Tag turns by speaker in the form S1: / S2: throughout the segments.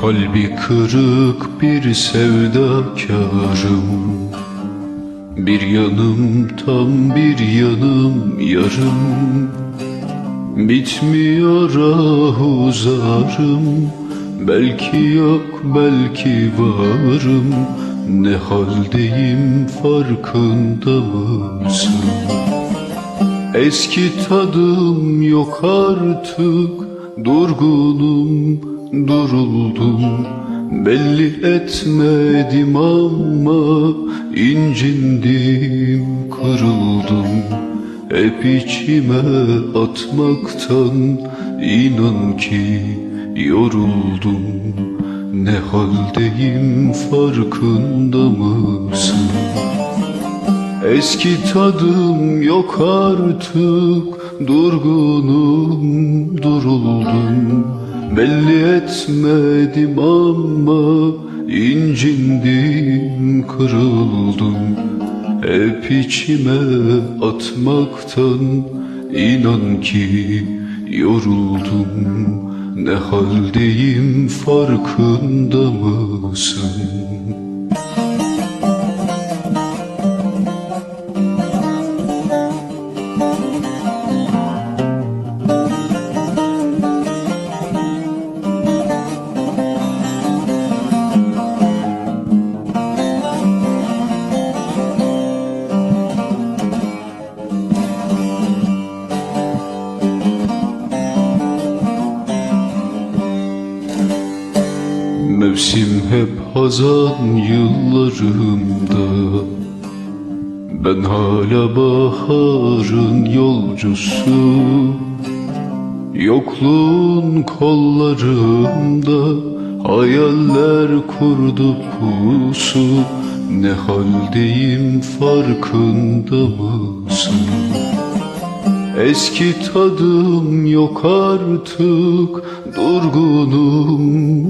S1: Kalbi kırık bir sevdakarım. Bir yanım tam bir yanım yarım. Bitmiyor ah uzarım. Belki yok belki varım. Ne haldeyim farkında mısın? Eski tadım yok artık Durgunum, duruldum Belli etmedim ama incindim, kırıldım Hep içime atmaktan inan ki yoruldum. Ne haldeyim farkında mısın? Eski tadım yok artık Durgunum, duruldum Belli etmedim ama incindim, kırıldım Hep içime atmaktan inan ki yoruldum Ne haldeyim farkında mısın? Mevsim hep hazan yıllarımda Ben hala baharın yolcusu. Yokluğun kollarımda Hayaller kurdu pusu. Ne haldeyim farkında mısın? Eski tadım yok artık Durgunum,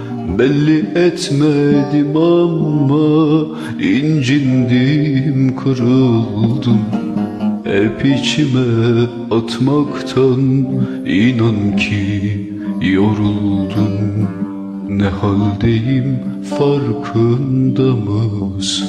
S1: Belli etmedim ama incindim, kırıldım Hep içime atmaktan inan ki yoruldum Ne haldeyim farkında mısın?